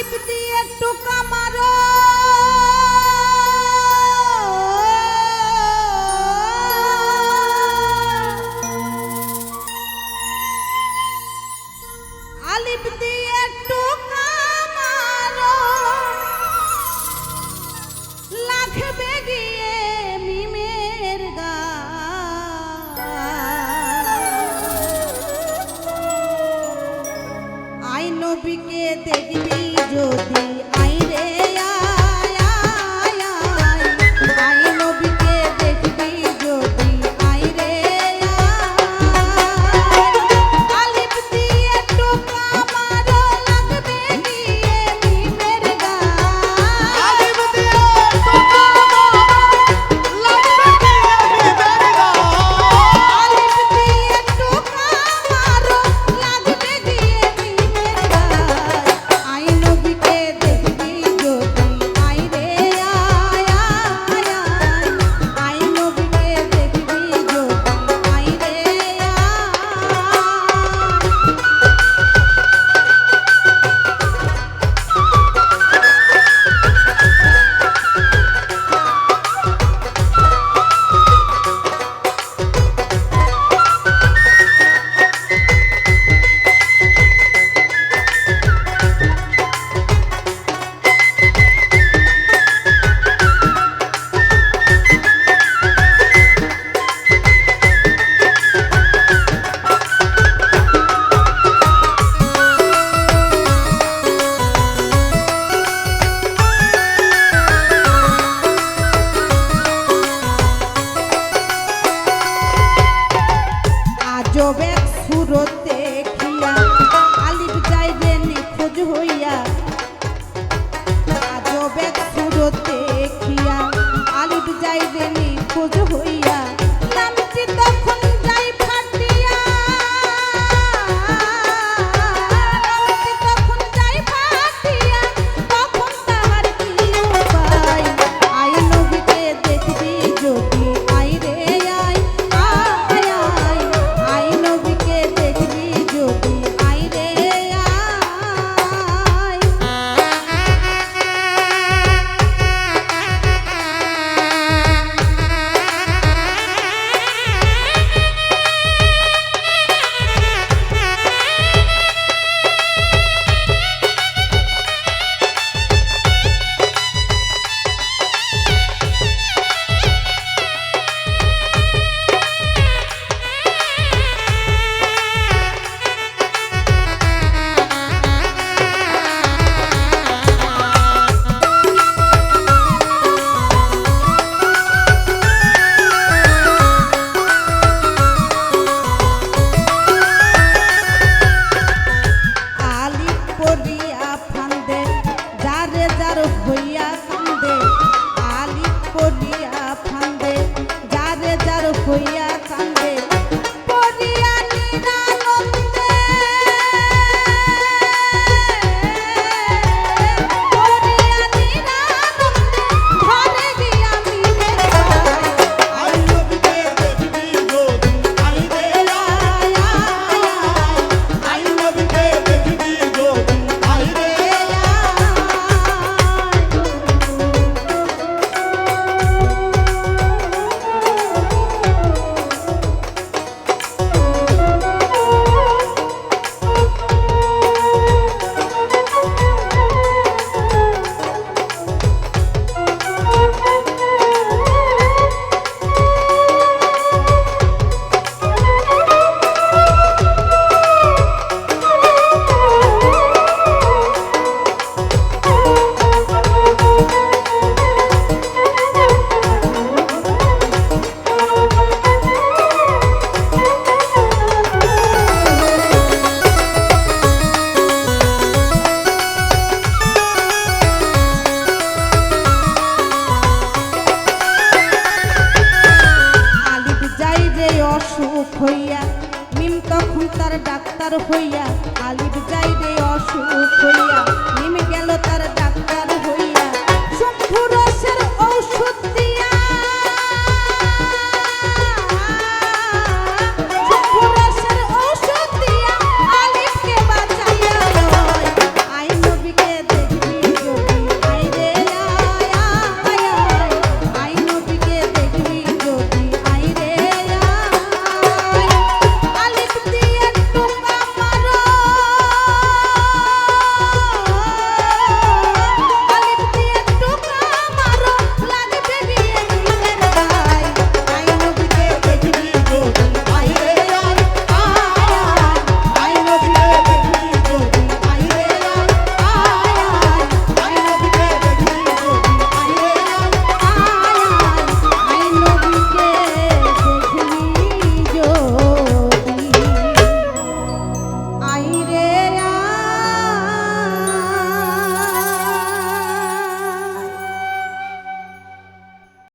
টিপ দিয়ে টোকা মারো। আলিপ দিয়ে ব্যাগ সুরত দেখিয়া আলিপ যাইবে নিখোঁজ হইয়া। আজ ব্যাগ সুরত দেখিয়া আলিপ যাইবে হইয়া আলিপ যাই রে অসুখ হইয়া নেমে গেল তার